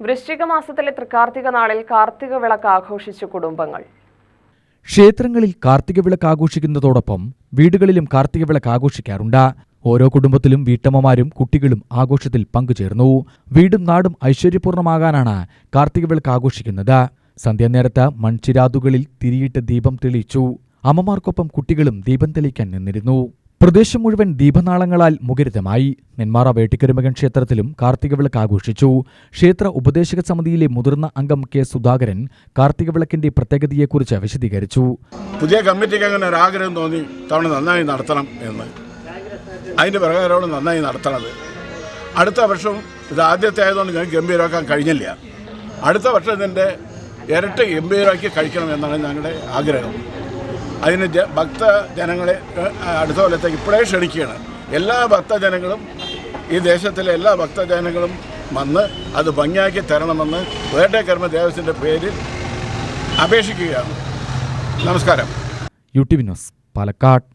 വൃശ്ചിക മാസത്തിലെ തൃക്കാർത്തിക നാളിൽ കാർത്തിക വിളക്ക് ആഘോഷിച്ചു കുടുംബങ്ങൾ. ക്ഷേത്രങ്ങളിൽ കാർത്തിക വിളക്ക് ആഘോഷിക്കുന്നതോടൊപ്പം വീടുകളിലും കാർത്തിക വിളക്ക് ആഘോഷിക്കാറുണ്ട്. ഓരോ കുടുംബത്തിലും വീട്ടമ്മമാരും കുട്ടികളും ആഘോഷത്തിൽ പങ്കുചേർന്നു. വീടും നാടും ഐശ്വര്യപൂർണമാകാനാണ് കാർത്തിക വിളക്ക് ആഘോഷിക്കുന്നത്. സന്ധ്യാനേരത്ത് മൺചിരാതുകളിൽ തിരിയിട്ട് ദീപം തെളിയിച്ചു. അമ്മമാർക്കൊപ്പം കുട്ടികളും ദീപം തെളിയിക്കാൻ നിന്നിരുന്നു. പ്രദേശം മുഴുവൻ ദീപനാളങ്ങളാൽ മുഖരിതമായി. നെന്മാറ വേട്ടിക്കരുമകൻ ക്ഷേത്രത്തിലും കാർത്തിക വിളക്ക് ആഘോഷിച്ചു. ക്ഷേത്ര ഉപദേശക സമിതിയിലെ മുതിർന്ന അംഗം കെ സുധാകരൻ കാർത്തിക വിളക്കിന്റെ പ്രത്യേകതയെക്കുറിച്ച് വിശദീകരിച്ചു. പുതിയ കമ്മിറ്റിക്ക് അങ്ങനെ ഒരു ആഗ്രഹം തോന്നി തവണ നന്നായി നടത്തണം എന്ന്. അതിന്റെ പ്രകാരമാണ് നന്നായി നടത്തണത്. അടുത്ത വർഷം ഇത് ആദ്യത്തെ ആയതുകൊണ്ട് ഞങ്ങൾക്ക് ഗംഭീരമാക്കാൻ കഴിഞ്ഞില്ല. അടുത്ത വർഷം ഇതിന്റെ ഇരട്ടി ഗംഭീരമാക്കി കഴിക്കണം എന്നാണ് ഞങ്ങളുടെ ആഗ്രഹം. അതിന് ഭക്ത ജനങ്ങളെ അടുത്ത കൊല്ലത്തേക്ക് ഇപ്പോഴേ ക്ഷണിക്കുകയാണ്. എല്ലാ ഭക്തജനങ്ങളും ഈ ദേശത്തിലെ എല്ലാ ഭക്തജനങ്ങളും വന്ന് അത് ഭംഗിയാക്കി തരണമെന്ന് വേട്ടക്കർമ്മ ദേവസ്വത്തിന്റെ പേരിൽ അപേക്ഷിക്കുകയാണ്. നമസ്കാരം. U T Palakkad.